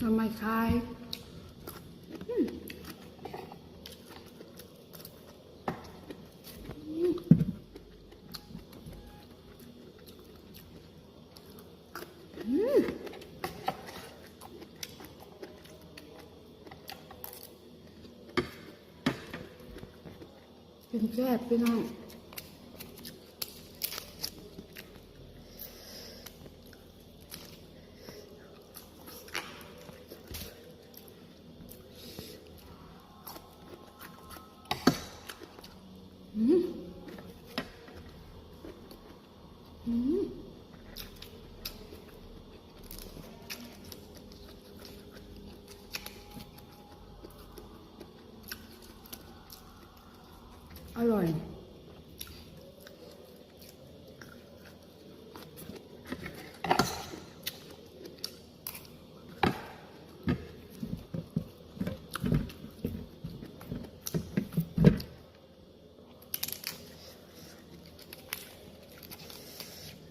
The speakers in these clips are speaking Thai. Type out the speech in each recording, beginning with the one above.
ทำไมคายอืมอืมอืมกินแซ่บพี่น้อง อืมอืมอร่อย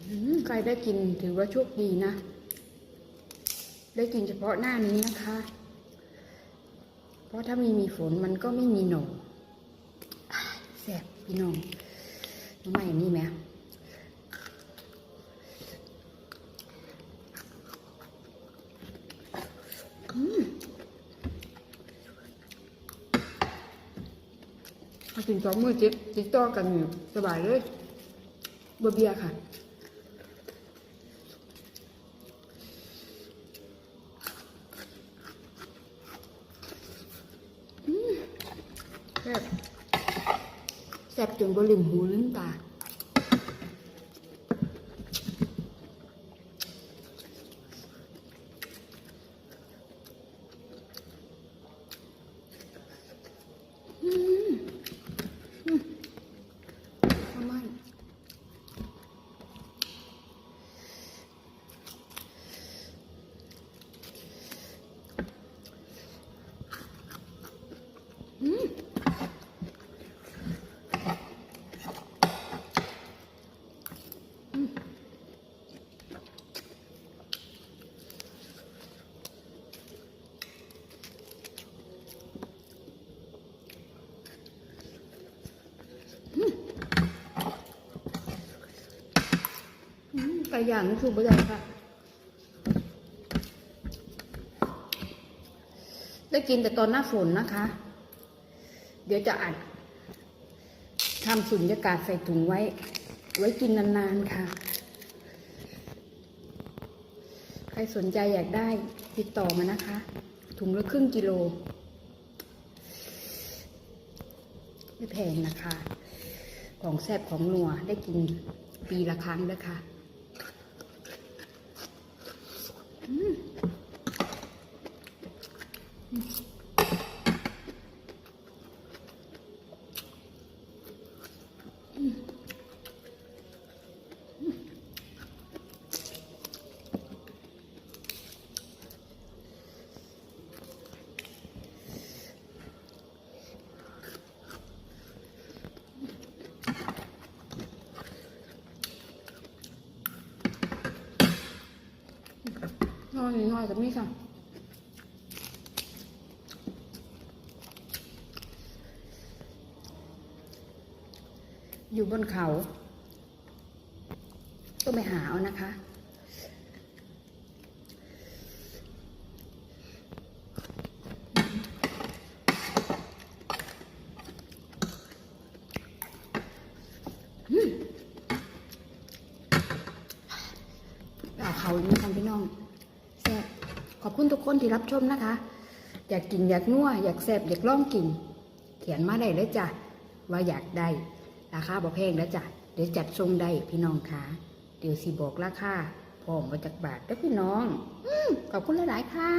อืม ใครได้กินถือว่าโชคดีนะ ได้กินเฉพาะหน้านี้นะคะ เพราะถ้ามีมีฝนมันก็ไม่มีหนออ่แซ่บพี่น้องน้องใหม่นี่ไหมมากินสองมือจิตติดต่อกันอยู่สบายเลยเบอร์เบียค่ะ แซ่บแซ่บจนบ่ลืมหูลืมตา อืมไก่ย่างนี่คือบ่ได้ค่ะได้กินแต่ตอนหน้าฝนนะคะ เดี๋ยวจะอัดทำสุญญากาศใส่ถุงไว้ ไว้กินนานๆค่ะ ใครสนใจอยากได้ติดต่อมานะคะ ถุงละครึ่งกิโล ไม่แพงนะคะ ของแซ่บของนัวได้กินปีละครั้งเด้อค่ะ อืม น้อยน้อยกับนี่ค่ะอยู่บนเขาต้องไปหาเอานะคะ เอาเขาอย่างนี้ทำพี่น้อง ขอบคุณทุกคนที่รับชมนะคะ อยากกินอยากนัวอยากแซบอยากล่องกิน เขียนมาได้เลยจ้ะว่าอยากได้ราคาบ่แพงแล้วจ้ะเดี๋ยวจัดทรงได้พี่น้องคะเดี๋ยวสีบอกราคาพร้อมมาจากบาทเด้วพี่น้องอขอบคุณหลายๆค่ะ